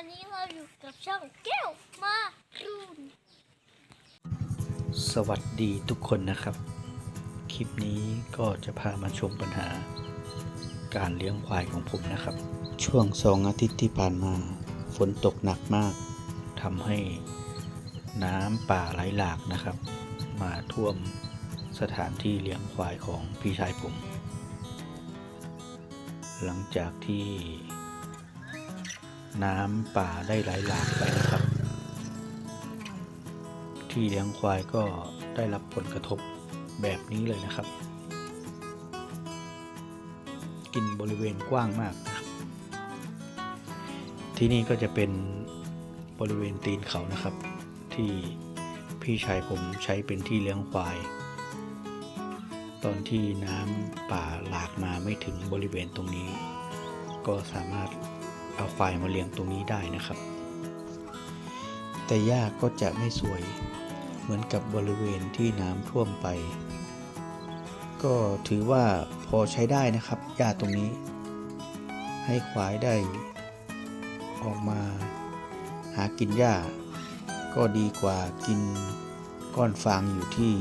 วันนี้เราอยู่กับช่องแก้วมารูนสวัสดีทุกคนนะครับ คลิปนี้ก็จะพามาชมปัญหา การเลี้ยงควายของผมนะครับ ช่วงสองอาทิตย์ที่ผ่านมา ฝนตกหนักมากทำให้น้ำป่าไหลหลากนะครับ มาท่วมสถานที่เลี้ยงควายของพี่ชายผม หลังจากที่ น้ำป่าได้ไหลหลากไปนะครับ ที่เลี้ยงควายก็ได้รับผลกระทบแบบนี้เลยนะครับ กินบริเวณกว้างมากนะครับ ที่นี่ก็จะเป็นบริเวณตีนเขานะครับ ที่พี่ชายผมใช้เป็นที่เลี้ยงควาย ตอนที่น้ำป่าหลากมาไม่ถึงบริเวณตรงนี้ ก็สามารถ เอาควายมาเลี้ยงตรงนี้ได้นะครับ แต่หญ้าก็จะไม่สวยเหมือนกับบริเวณที่น้ำท่วมไป ก็ถือว่าพอใช้ได้นะครับหญ้าตรงนี้ ให้ควายได้ ออกมาหากินหญ้า ก็ดีกว่ากินก้อนฟางอยู่ที่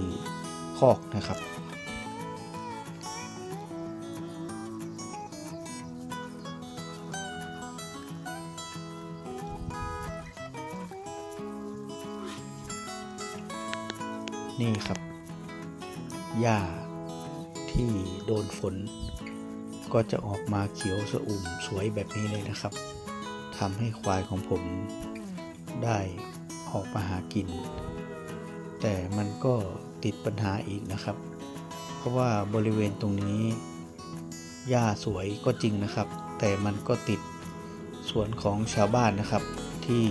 คอกนะครับ นี่ครับหญ้าที่โดนฝน ก็จะออกมาเขียวสะอุ่มสวยแบบนี้เลยนะครับทำให้ควายของผมได้ออกมาหากิน แต่มันก็ติดปัญหาอีกนะครับ เพราะว่าบริเวณตรงนี้หญ้าสวยก็จริงนะครับ แต่มันก็ติดสวนของชาวบ้านนะครับ ที่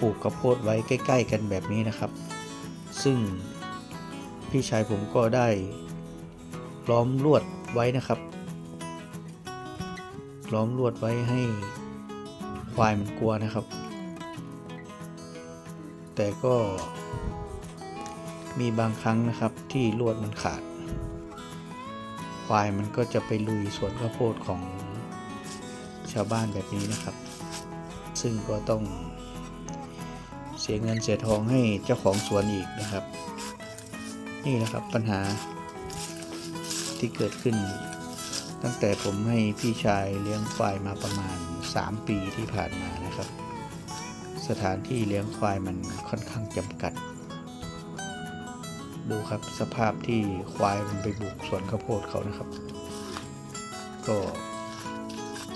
ปลูกกระโพดไว้ใกล้ ๆ กันแบบนี้นะครับ ซึ่ง พี่ชายผมก็ได้ล้อมลวดไว้นะครับ ล้อมลวดไว้ให้ควายมันกลัวนะครับ แต่ก็มีบางครั้งนะครับที่ลวดมันขาด ควายมันก็จะไปลุยสวนข้าวโพดของชาวบ้านแบบนี้นะครับ ซึ่งก็ต้องเสียเงินเสียทองให้เจ้าของสวนอีกนะครับ นี่นะครับปัญหาที่เกิดขึ้น ตั้งแต่ผมให้พี่ชายเลี้ยงควายมาประมาณ 3 ปีที่ผ่านมานะครับ สถานที่เลี้ยงควายมันค่อนข้างจำกัด ดูครับสภาพที่ควายมันไปบุกสวนข้าวโพดเขานะครับ ก็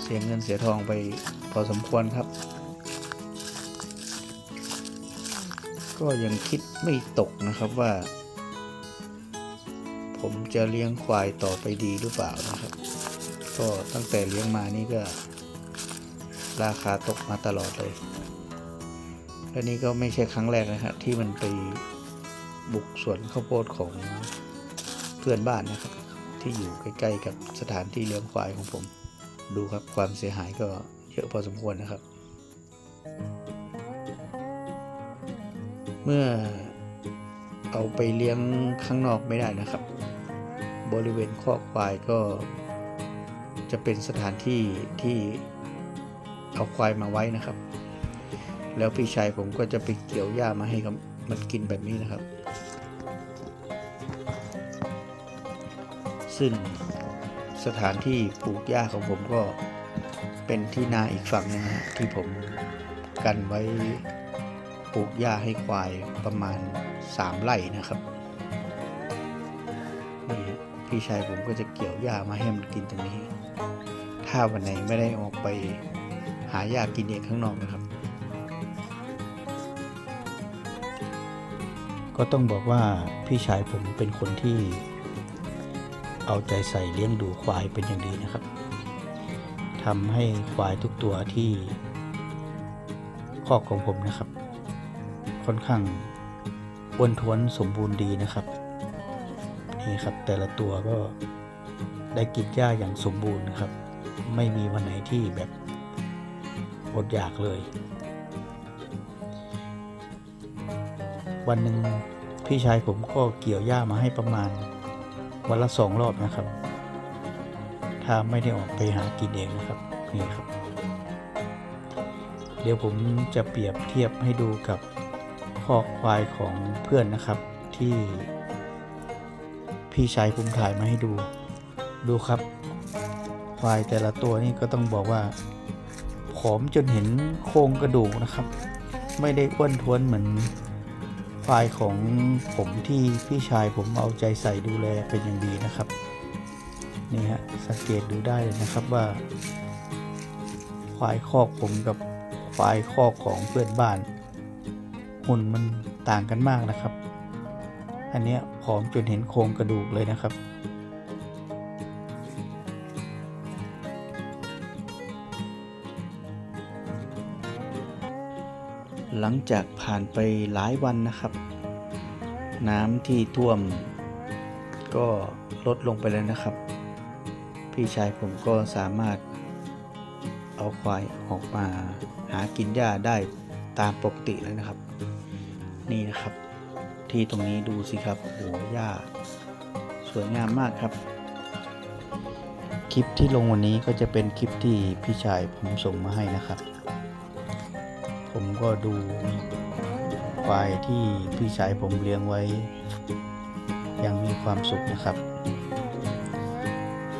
เสียเงินเสียทองไปพอสมควรครับ ก็ยังคิดไม่ตกนะครับว่า ผมจะเลี้ยงควายต่อไปดีหรือเปล่านะครับ ก็ตั้งแต่เลี้ยงมานี่ก็ ราคาตกมาตลอดเลย และนี่ก็ไม่ใช่ครั้งแรกนะครับที่มันไปบุกสวนข้าวโพดของเพื่อนบ้านนะครับ ที่อยู่ใกล้ๆกับสถานที่เลี้ยงควายของผม ดูครับความเสียหายก็เยอะพอสมควรนะครับ เมื่อ เอาไปเลี้ยงข้างนอกไม่ได้นะครับ บริเวณคอกควายก็จะเป็นสถานที่ที่เอาควายมาไว้นะครับ แล้วพี่ชายผมก็จะไปเกี่ยวหญ้ามาให้กับมันกินแบบนี้นะครับ ซึ่งสถานที่ปลูกหญ้าของผมก็เป็นที่นาอีกฝั่งหนึงนะฮะที่ผมกันไว้ปลูกหญ้าให้ควายประมาณ 3ไร่นะครับนี่พี่ชายผมก็จะเกี่ยวหญ้ามาให้มันกินตรงนี้ ถ้าวันไหนไม่ได้ออกไปหาหญ้ากินเองข้างนอกนะครับ ก็ต้องบอกว่าพี่ชายผมเป็นคนที่เอาใจใส่เลี้ยงดูควายเป็นอย่างดีนะครับทำให้ควายทุกตัวที่คอกของผมนะครับ ค่อนข้าง อ้วนท้วนสมบูรณ์ดีนะครับ นี่ครับแต่ละตัวก็ได้กินหญ้าอย่างสมบูรณ์นะครับ ไม่มีวันไหนที่แบบอดอยากเลย วันหนึ่งพี่ชายผมก็เกี่ยวหญ้ามาให้ประมาณวันละสองรอบนะครับ ถ้าไม่ได้ออกไปหากินเองนะครับนี่ครับ เดี๋ยวผมจะเปรียบเทียบให้ดูกับ อควายของเพื่อนนะครับที่พี่ชายผมถ่ายมาให้ดู ดูครับ ควายแต่ละตัวนี่ก็ต้องบอกว่าผอมจนเห็นโครงกระดูกนะครับ ไม่ได้อ้วนท้วนเหมือนควายของผมที่พี่ชายผมเอาใจใส่ดูแลเป็นอย่างดีนะครับนี่ฮะสังเกตดูได้เลยนะครับว่า ควายคอกผมกับควายคอกของเพื่อนบ้าน หุ่นมันต่างกันมากนะครับ อันนี้ผอมจนเห็นโครงกระดูกเลยนะครับ หลังจากผ่านไปหลายวันนะครับ น้ำที่ท่วม ก็ลดลงไปแล้วนะครับ พี่ชายผมก็สามารถเอาควายออกมาหากินหญ้าได้ตามปกติแล้วนะครับ นี่นะครับ ที่ตรงนี้ดูสิครับโอ้โหหญ้าสวยงามมากครับ คลิปที่ลงวันนี้ก็จะเป็นคลิปที่พี่ชายผมส่งมาให้นะครับ ผมก็ดูควายที่พี่ชายผมเลี้ยงไว้ ยังมีความสุขนะครับ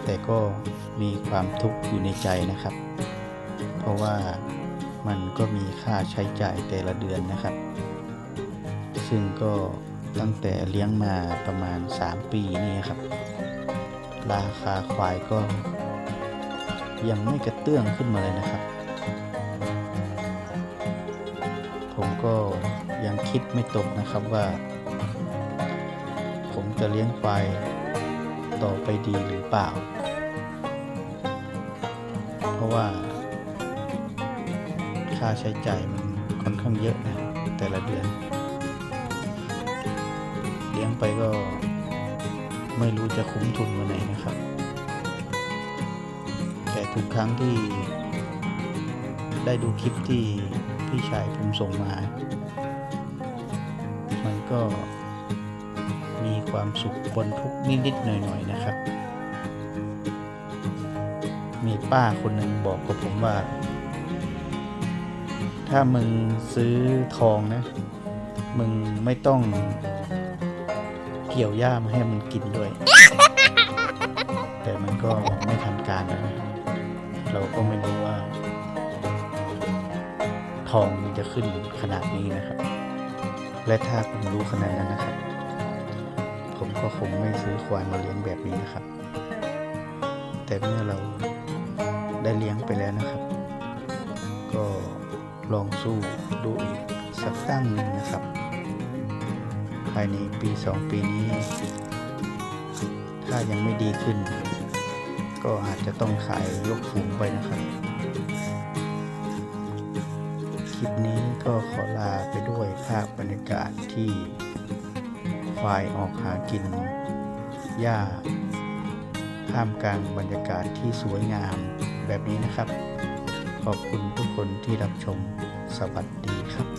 แต่ก็มีความทุกข์อยู่ในใจนะครับ เพราะว่ามันก็มีค่าใช้จ่ายแต่ละเดือนนะครับ ซึ่งก็ตั้งแต่เลี้ยงมาประมาณ 3 ปีนี่ครับ ราคาควายก็ ยังไม่กระเตื้องขึ้นมาเลยนะครับ ผมก็ยังคิดไม่ตกนะครับว่า ผมจะเลี้ยงควายต่อไปดีหรือเปล่า เพราะว่า ค่าใช้จ่ายมันค่อนข้างเยอะนะแต่ละเดือน ลี้ยงไปก็ ไม่รู้จะคุ้มทุนวันไหนนะครับ แต่ทุกครั้งที่ ได้ดูคลิปที่พี่ชายผมส่งมา มันก็มีความสุขบนทุกนิดๆหน่อยๆนะครับ มีป้าคนหนึ่งบอกกับผมว่า ถ้ามึงซื้อทองนะ มึงไม่ต้อง เกี่ยวหญ้ามาให้มันกินด้วย แต่มันก็ไม่ทันการแล้วนะครับเราก็ไม่รู้ว่า ทองมันจะขึ้นขนาดนี้นะครับ และถ้าผมรู้ขนาดนั้นนะครับ ผมก็คงไม่ซื้อควายมาเลี้ยงแบบนี้นะครับ แต่เมื่อเราได้เลี้ยงไปแล้วนะครับ ก็ลองสู้ดูอีกสักตั้งหนึ่งนะครับภายในปีสองปีนี้ ถ้ายังไม่ดีขึ้น ก็อาจจะต้องขายยกฝูงไปนะครับ คลิปนี้ก็ขอลาไปด้วยภาพบรรยากาศที่ควายออกหากินหญ้าท่ามกลางบรรยากาศที่สวยงามแบบนี้นะครับ ขอบคุณทุกคนที่รับชมสวัสดีครับ